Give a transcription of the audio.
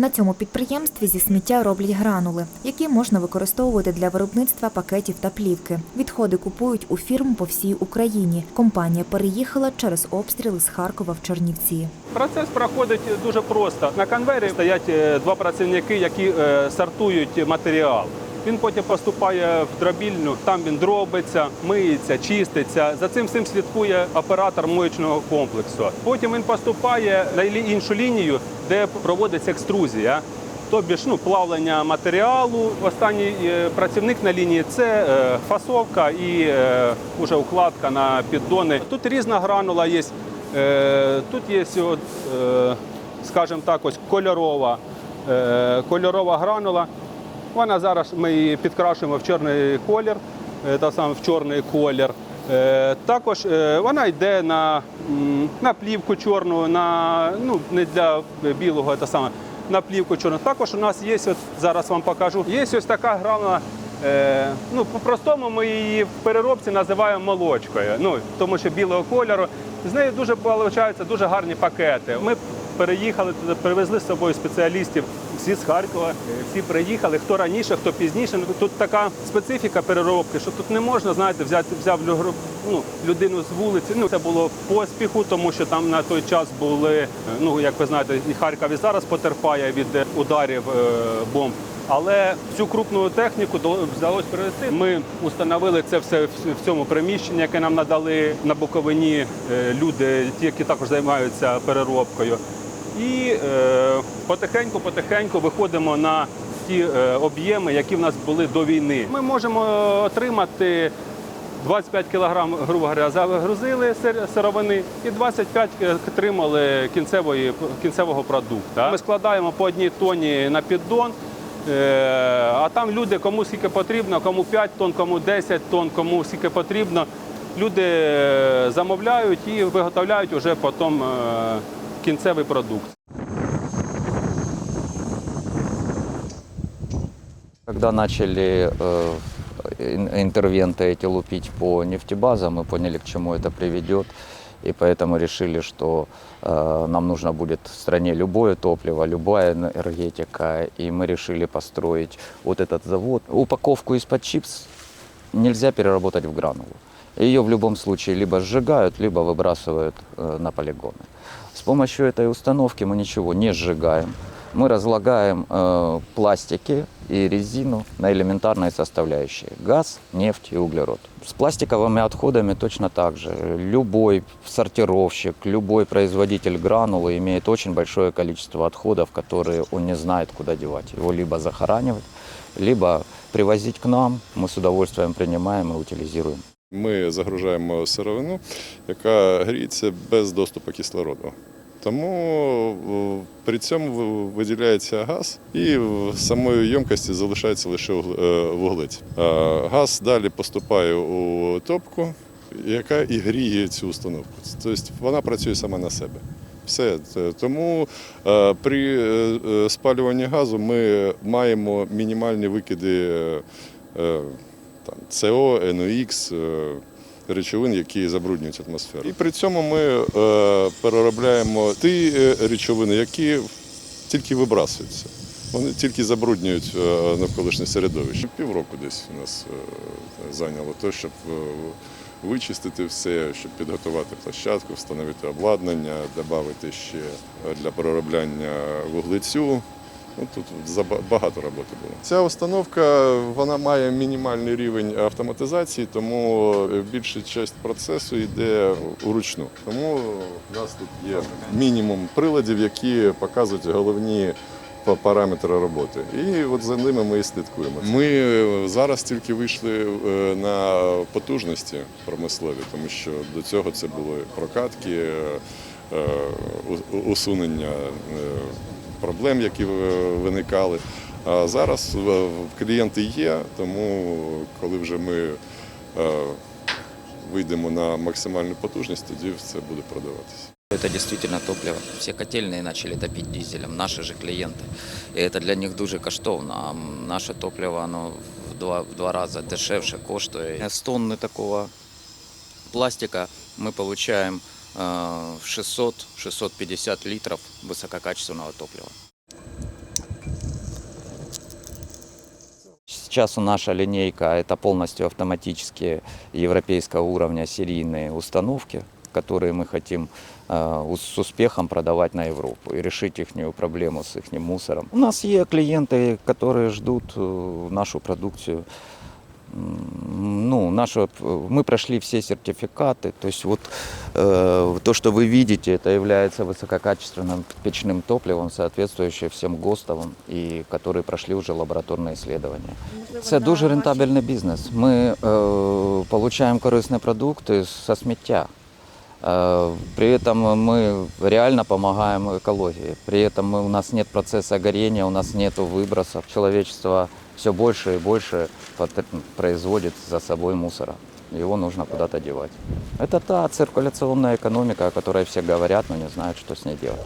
На цьому підприємстві зі сміття роблять гранули, які можна використовувати для виробництва пакетів та плівки. Відходи купують у фірм по всій Україні. Компанія переїхала через обстріли з Харкова в Чернівці. Процес проходить дуже просто. На конвейері стоять е, два працівники, які е, сортують матеріал. Він потім поступає в дробільню, там він дробиться, миється, чиститься. За цим всім слідкує оператор моючного комплексу. Потім він поступає на іншу лінію, де проводиться екструзія. Тобі ж ну, плавлення матеріалу. Останній е, працівник на лінії це е, фасовка і е, уже укладка на піддони. Тут різна гранула є. Е, Тут є, е, скажімо так, ось кольорова, е, кольорова гранула. Вона зараз ми її підкрашуємо в чорний колір, е, та саме в чорний колір. Е, Також е, вона йде на, на плівку чорну, на, ну, не для білого, та саме, на плівку чорну. Також у нас є, от, зараз вам покажу, є ось така гранула. Е, ну, по-простому ми її в переробці називаємо молочкою, ну, тому що білого кольору. З нею дуже виходить, дуже гарні пакети. Ми переїхали туди, привезли з собою спеціалістів. Всі з Харкова, е, всі приїхали. Хто раніше, хто пізніше. Ну, Тут така специфіка переробки, що тут не можна, знаєте, взяти взяв ну, людину з вулиці. Ну це було в поспіху, тому що там на той час були. е, Ну як ви знаєте, і Харків і зараз потерпає від е, ударів бомб. Але цю крупну техніку вдалося перевести. Ми установили це все в цьому приміщенні, яке нам надали на Буковині люди, ті, які також займаються переробкою. І е, потихеньку-потихеньку виходимо на ті е, об'єми, які в нас були до війни. Ми можемо отримати 25 кілограм, грубо говоря, загрузили сировини і 25 отримали кінцевої, кінцевого продукту. Ми складаємо по одній тоні на піддон. Е, А там люди, кому скільки потрібно, кому 5 тонн, кому 10 тонн, кому скільки потрібно. Люди е, замовляють і виготовляють уже потім е, кінцевий продукт. Когда начали э, ин- интервенты эти лупить по нефтебазам, мы поняли, к чему это приведет. И поэтому решили, что э, нам нужно будет в стране любое топливо, любая энергетика. И мы решили построить вот этот завод. Упаковку из-под чипс нельзя переработать в гранулу. Ее в любом случае либо сжигают, либо выбрасывают э, на полигоны. С помощью этой установки мы ничего не сжигаем. Мы разлагаем э, пластики и резину на элементарные составляющие. Газ, нефть и углерод. С пластиковыми отходами точно так же. Любой сортировщик, любой производитель гранулы имеет очень большое количество отходов, которые он не знает, куда девать. Его либо захоранивать, либо привозить к нам. Мы с удовольствием принимаем и утилизируем. Ми загружаємо сировину, яка гріється без доступу кислороду. Тому е, при цьому виділяється газ, і в самої ємкості залишається лише е, вуглець. Е, Газ далі поступає у топку, яка і гріє цю установку. Тобто вона працює сама на себе. Все тому при спалюванні газу ми маємо мінімальні викиди там, СО, НОx, е, речовин, які забруднюють атмосферу. І при цьому ми е, переробляємо ті е, речовини, які тільки вибрасуються. Вони тільки забруднюють навколишнє середовище. Півроку десь у нас зайняло те, щоб вичистити все, щоб підготувати площадку, встановити обладнання, додати ще для переробляння вуглецю. Ну, тут багато роботи було. Ця установка вона має мінімальний рівень автоматизації, тому більша частина процесу йде уручну. Тому у нас тут є мінімум приладів, які показують головні параметри роботи. І от за ними ми і слідкуємо. Ми зараз тільки вийшли е, на потужності промислові, тому що до цього це були прокатки, е, е, усунення е, проблем, які е, виникали. А зараз е, клієнти є, тому коли вже ми е, вийдемо на максимальну потужність, тоді все буде продаватися. Это действительно топливо. Все котельные начали топить дизелем, наши же клиенты. И это для них дуже коштовно. А м, наше топливо оно в два, в два раза дешевше коштує. С тонны такого пластика мы получаем э, Э, 600-650 литров высококачественного топлива. Сейчас у наша линейка это полностью автоматические европейского уровня серийные установки, которые мы хотим э, с успехом продавать на Европу и решить их проблему с их мусором. У нас есть клиенты, которые ждут э, нашу продукцию М, Ну, нашу, мы прошли все сертификаты, то есть вот э, то, что вы видите, это является высококачественным печным топливом, соответствующим всем ГОСТовым, и которые прошли уже лабораторные исследования. Це дуже рентабельний бізнес. Ми е, получаємо корисні продукти со сміття. Э, При этом мы реально помогаем экологии. При этом мы, у нас нет процесса горения, у нас нет выбросов. Человечество все больше и больше производит за собой мусора. Его нужно куда-то девать. Это та циркуляционная экономика, о которой все говорят, но не знают, что с ней делать.